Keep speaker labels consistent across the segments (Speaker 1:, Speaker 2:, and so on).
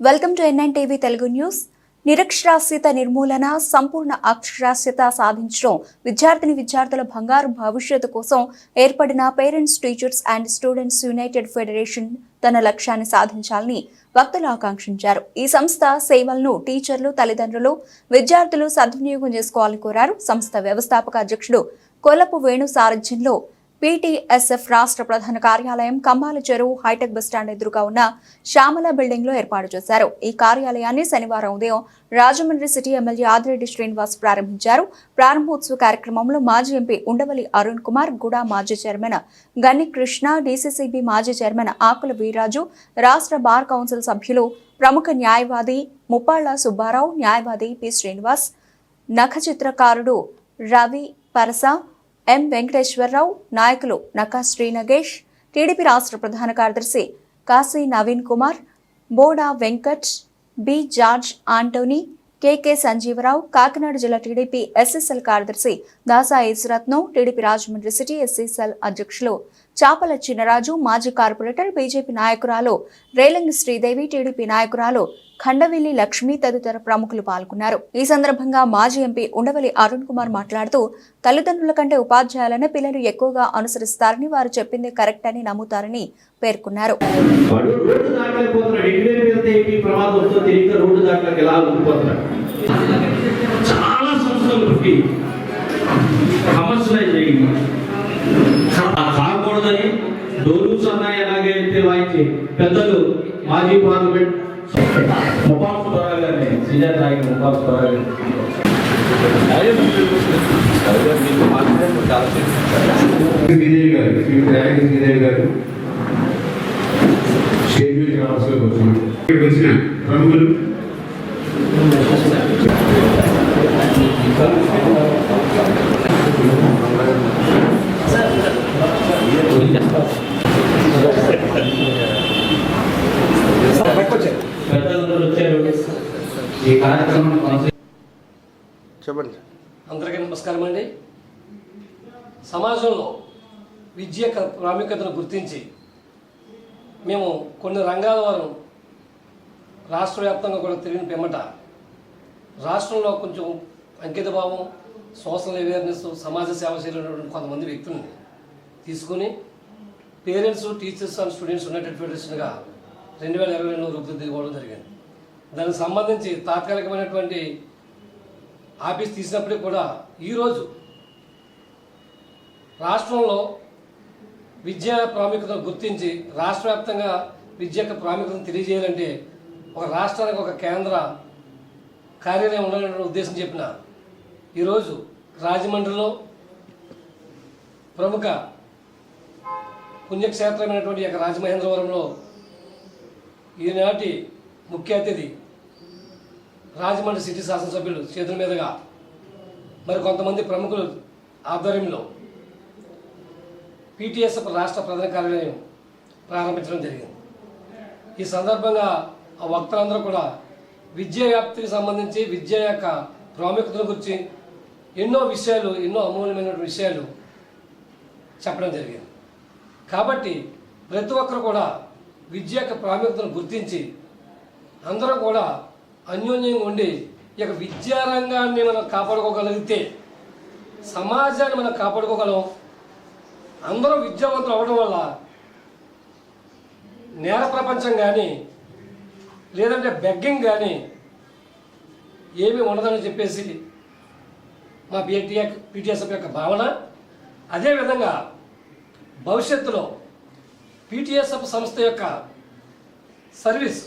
Speaker 1: Welcome to NN TV Telugu news. నిరక్షరాస్యత నిర్మూలన సంపూర్ణ అక్షరాస్యత సాధించడం విద్యార్థిని విద్యార్థుల బంగారు భవిష్యత్తు కోసం ఏర్పడిన parents teachers and students united federation తన లక్ష్యాన్ని సాధించాలని వక్తలు ఆకాంక్షించారు. ఈ సంస్థ సేవలను టీచర్లు తల్లిదండ్రులు విద్యార్థులు సద్వినియోగం చేసుకోవాలని కోరారు. సంస్థ వ్యవస్థాపక అధ్యక్షుడు కొల్లపు వేణు సారథ్యంలో పీటీఎస్ఎఫ్ రాష్ట్ర ప్రధాన కార్యాలయం కమ్మాల చెరువు హైటెక్ బస్టాండ్ ఎదురుగా ఉన్న శ్యామల బిల్డింగ్లో ఏర్పాటు చేశారు. ఈ కార్యాలయాన్ని శనివారం ఉదయం రాజమండ్రి సిటీ ఎమ్మెల్యే ఆదిరెడ్డి శ్రీనివాస్ ప్రారంభించారు. ప్రారంభోత్సవ కార్యక్రమంలో మాజీ ఎంపీ ఉండవల్లి అరుణ్ కుమార్ గుడా మాజీ చైర్మన్ గన్ని కృష్ణ డీసీసీబీ మాజీ చైర్మన్ ఆకుల వీరాజు రాష్ట్ర బార్ కౌన్సిల్ సభ్యులు ప్రముఖ న్యాయవాది ముప్పాళ్ళ సుబ్బారావు న్యాయవాది పి శ్రీనివాస్ నఖ చిత్రకారుడు రవి పరస ఎం వెంకటేశ్వరరావు నాయకులు నకా శ్రీనగేష్ టీడీపీ రాష్ట్ర ప్రధాన కార్యదర్శి Kasi Naveen Kumar Boda Venkat B George Antony KK Sanjeevarao Kakinada జిల్లా టీడీపీ ఎస్ఎస్ఎల్ కార్యదర్శి Dasa Eswaratnam TDP Rajahmundry city SSL అధ్యక్షులు చాపల చిన్నరాజు మాజీ కార్పొరేటర్ బీజేపీ నాయకురాలు రేలంగి శ్రీదేవి టీడీపీ నాయకురాలు ఖండవిల్లి లక్ష్మి తదితర ప్రముఖులు పాల్గొన్నారు. ఈ సందర్భంగా మాజీ ఎంపీ ఉండవల్లి అరుణ్ కుమార్ మాట్లాడుతూ తల్లిదండ్రుల కంటే ఉపాధ్యాయులను పిల్లలు ఎక్కువగా అనుసరిస్తారని వారు చెప్పింది కరెక్ట్ అని నమ్ముతారని పేర్కొన్నారు.
Speaker 2: ఏపీ ప్రమాదంతో తెలియక రోడ్డు దాటలకు ఎలా ఉండిపోతున్నాడు చాలా సంస్థలు పుట్టి కమర్షియలైజ్ చేయండి. కాకూడదని డోలు సన్నాయి ఎలాగైతే వాయించి పెద్దలు మాజీ పార్లమెంట్ ముపాల్ సుబ్బారావు సీనియర్ నాయకులు
Speaker 3: శ్రీదేవి గారు శ్రీ శ్రీదేవి గారు. వచ్చింది ఇక్కడికి వచ్చిన
Speaker 4: చెప్పండి.
Speaker 5: అందరికీ నమస్కారం అండి. సమాజంలో విద్య ప్రాముఖ్యతను గుర్తించి మేము కొన్ని రంగాల వారు రాష్ట్ర వ్యాప్తంగా కూడా తిరిగిన పిమ్మట రాష్ట్రంలో కొంచెం అంకితభావం సోషల్ అవేర్నెస్ సమాజ సేవ చేయలేనటువంటి కొంతమంది వ్యక్తుల్ని తీసుకుని parents teachers and students united ఫెడరేషన్గా రెండు వేల ఇరవై రెండులో రూపుదిద్దుకోవడం జరిగింది. దానికి సంబంధించి తాత్కాలికమైనటువంటి ఆఫీస్ తీసినప్పటికీ కూడా ఈరోజు రాష్ట్రంలో విద్యా ప్రాముఖ్యతను గుర్తించి రాష్ట్ర వ్యాప్తంగా విద్య యొక్క ప్రాముఖ్యతను తెలియజేయాలంటే ఒక రాష్ట్రానికి ఒక కేంద్ర కార్యాలయం ఉండాలనే ఉద్దేశం చెప్పిన ఈరోజు రాజమండ్రిలో ప్రముఖ పుణ్యక్షేత్రమైనటువంటి యొక్క రాజమహేంద్రవరంలో ఈనాటి ముఖ్య అతిథి రాజమండ్రి సిటీ శాసనసభ్యులు చేతుల మీదుగా మరి కొంతమంది ప్రముఖులు ఆధ్వర్యంలో పీటీఎస్ రాష్ట్ర ప్రధాన కార్యాలయం ప్రారంభించడం జరిగింది. ఈ సందర్భంగా ఆ వక్తలందరూ కూడా విద్యా వ్యాప్తికి సంబంధించి విద్య యొక్క ప్రాముఖ్యతను గురించి ఎన్నో విషయాలు ఎన్నో అమూల్యమైన విషయాలు చెప్పడం జరిగింది. కాబట్టి ప్రతి ఒక్కరు కూడా విద్య యొక్క ప్రాముఖ్యతను గుర్తించి అందరం కూడా అన్యోన్యంగా ఉండి ఈ యొక్క విద్యారంగాన్ని మనం కాపాడుకోగలిగితే సమాజాన్ని మనం కాపాడుకోగలం అందరూ విద్యావంతులు అవ్వడం వల్ల నేర ప్రపంచం కానీ లేదంటే బెగ్గింగ్ కానీ ఏమీ ఉండదని చెప్పేసి మా బీటీ పీటీఎస్ఎఫ్ యొక్క భావన. అదేవిధంగా భవిష్యత్తులో పీటీఎస్ఎఫ్ సంస్థ యొక్క సర్వీస్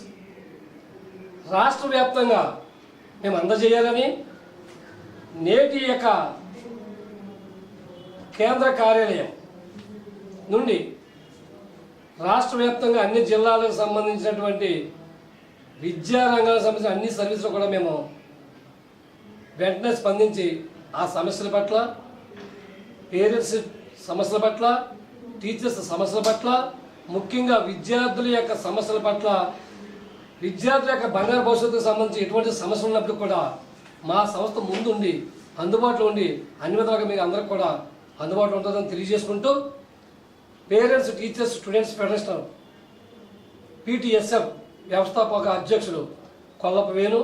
Speaker 5: రాష్ట్ర వ్యాప్తంగా మేము అందజేయాలని నేటి యొక్క కేంద్ర కార్యాలయం నుండి రాష్ట్ర వ్యాప్తంగా అన్ని జిల్లాలకు సంబంధించినటువంటి విద్యా రంగానికి సంబంధించిన అన్ని సర్వీసులు కూడా మేము వెంటనే స్పందించి ఆ సమస్యల పట్ల పేరెంట్స్ సమస్యల పట్ల టీచర్స్ సమస్యల పట్ల ముఖ్యంగా విద్యార్థుల యొక్క సమస్యల పట్ల విద్యార్థుల యొక్క బంగారు భవిష్యత్తుకు సంబంధించి ఎటువంటి సమస్యలు ఉన్నప్పుడు కూడా మా సంస్థ ముందుండి అందుబాటులో ఉండి అన్ని విధాలుగా మీకు అందరికి కూడా అందుబాటులో ఉంటుందని తెలియజేసుకుంటూ parents teachers students federation PTSF వ్యవస్థాపక అధ్యక్షులు కొల్లప వేణు